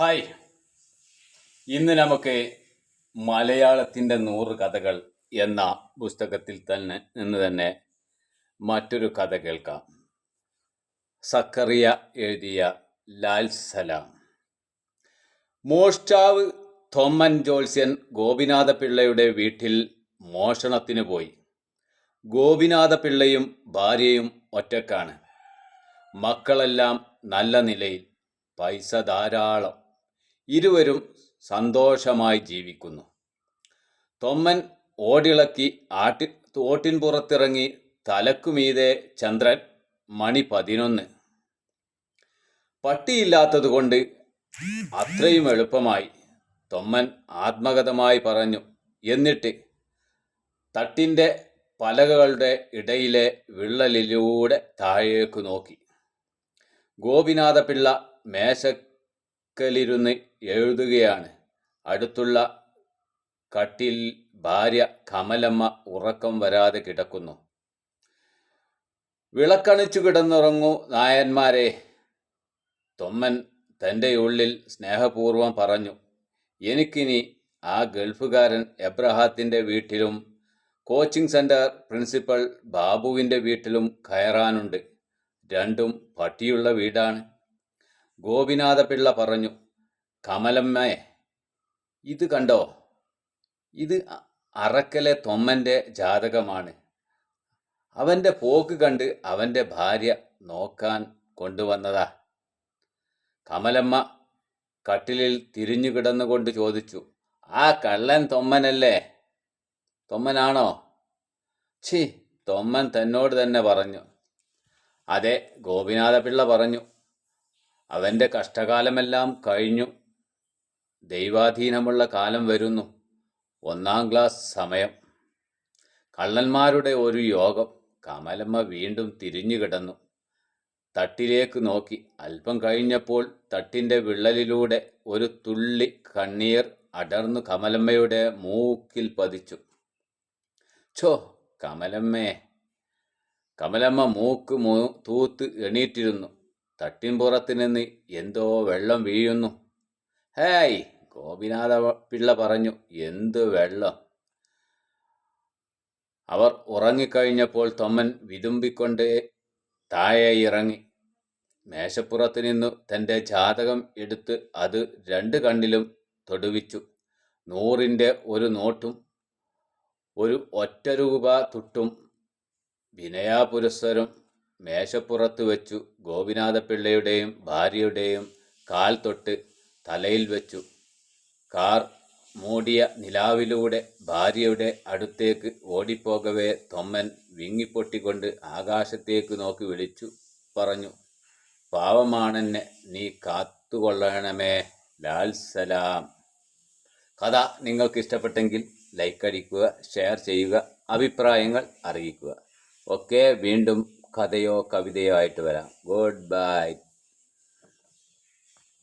Hi. ഇന്ന് നമുക്ക് മലയാളത്തിന്റെ നൂറ് കഥകൾ എന്ന പുസ്തകത്തിൽ തന്നെ നിന്ന് തന്നെ മറ്റൊരു കഥ കേൾക്കാം. സക്കറിയ എഴുതിയ ലാൽ സലാം. മോഷ്ടാവ് തൊമ്മൻ ജോത്സ്യൻ ഗോപിനാഥപിള്ളയുടെ വീട്ടിൽ മോഷണത്തിന് പോയി. ഗോപിനാഥപിള്ളയും ഭാര്യയും ഒറ്റക്കാണ്. മക്കളെല്ലാം നല്ല നിലയിൽ പൈസ ധാരാളം. ഇരുവരും സന്തോഷമായി ജീവിക്കുന്നു. തൊമ്മൻ ഓടിളക്കി ആട്ടി തോട്ടിൻ പുറത്തിറങ്ങി തലക്കുമീതെ ചന്ദ്രൻ മണി പതിനൊന്ന്. പട്ടിയില്ലാത്തതുകൊണ്ട് അത്രയും എളുപ്പമായി. തൊമ്മൻ ആത്മഗതമായി പറഞ്ഞു. എന്നിട്ട് തട്ടിന്റെ പലകകളുടെ ഇടയിലെ വിള്ളലിലൂടെ താഴേക്ക് നോക്കി. ഗോപിനാഥപിള്ള മേശക്കലിരുന്ന് എഴുതുകയാണ്. അടുത്തുള്ള കട്ടിൽ ഭാര്യ കമലമ്മ ഉറക്കം വരാതെ കിടക്കുന്നു. വിളക്കണിച്ചു കിടന്നുറങ്ങൂ നായന്മാരെ തൊമ്മൻ തന്റെ ഉള്ളിൽ സ്നേഹപൂർവം പറഞ്ഞു. എനിക്കിനി ആ ഗൾഫുകാരൻ എബ്രഹാത്തിന്റെ വീട്ടിലും കോച്ചിങ് സെന്റർ പ്രിൻസിപ്പൽ ബാബുവിന്റെ വീട്ടിലും കയറാനുണ്ട്. രണ്ടും പട്ടിയുള്ള വീടാണ്. ഗോപിനാഥപിള്ള പറഞ്ഞു കമലമ്മയെ ഇത് കണ്ടോ? ഇത് അറക്കലെ തൊമ്മന്റെ ജാതകമാണ്. അവന്റെ പോക്ക് കണ്ട് അവന്റെ ഭാര്യ നോക്കാൻ കൊണ്ടുവന്നതാ. കമലമ്മ കട്ടിലിൽ തിരിഞ്ഞു കിടന്നുകൊണ്ട് ചോദിച്ചു ആ കള്ളൻ തൊമ്മനല്ലേ? തൊമ്മനാണോ? ഛി തൊമ്മൻ തന്നോട് തന്നെ പറഞ്ഞു. അതെ ഗോപിനാഥപിള്ള പറഞ്ഞു അവന്റെ കഷ്ടകാലമെല്ലാം കഴിഞ്ഞു. ദൈവാധീനമുള്ള കാലം വരുന്നു. ഒന്നാം ക്ലാസ് സമയം. കള്ളന്മാരുടെ ഒരു യോഗം. കമലമ്മ വീണ്ടും തിരിഞ്ഞു കിടന്നു. തട്ടിലേക്ക് നോക്കി. അല്പം കഴിഞ്ഞപ്പോൾ തട്ടിന്റെ വിള്ളലിലൂടെ ഒരു തുള്ളി കണ്ണീർ അടർന്നു കമലമ്മയുടെ മൂക്കിൽ പതിച്ചു. ഛോ കമലമ്മേ. കമലമ്മ മൂക്ക് മൂ തൂത്ത് എണീറ്റിരുന്നു. തട്ടിൻപുറത്ത് നിന്ന് എന്തോ വെള്ളം വീഴുന്നു. ഹേയ് ഗോപിനാഥ പിള്ള പറഞ്ഞു എന്ത് വെള്ളം? അവർ ഉറങ്ങിക്കഴിഞ്ഞപ്പോൾ തൊമ്മൻ വിതുമ്പിക്കൊണ്ട് താഴെ ഇറങ്ങി. മേശപ്പുറത്ത് നിന്നു തന്റെ ജാതകം എടുത്ത് അത് രണ്ട് കണ്ണിലും തൊടുവിച്ചു. നൂറിന്റെ ഒരു നോട്ടും ഒരു ഒറ്റ രൂപ തുട്ടും വിനയാപുരസ്സരം മേശപ്പുറത്ത് വെച്ചു ഗോപിനാഥപിള്ളയുടെയും ഭാര്യയുടെയും കാൽ തൊട്ട് തലയിൽ വെച്ചു. കാർ മൂടിയ നിലാവിലൂടെ ഭാര്യയുടെ അടുത്തേക്ക് ഓടിപ്പോകവേ തൊമ്മൻ വിങ്ങിപ്പൊട്ടിക്കൊണ്ട് ആകാശത്തേക്ക് നോക്കി വിളിച്ചു പറഞ്ഞു പാവമാണെന്നെ നീ കാത്തുകൊള്ളണമേ ലാൽ സലാം. കഥ നിങ്ങൾക്ക് ഇഷ്ടപ്പെട്ടെങ്കിൽ ലൈക്ക് അടിക്കുക ഷെയർ ചെയ്യുക അഭിപ്രായങ്ങൾ അറിയിക്കുക. ഓക്കെ വീണ്ടും കഥയോ കവിതയോ ആയിട്ട് വരാം. Good bye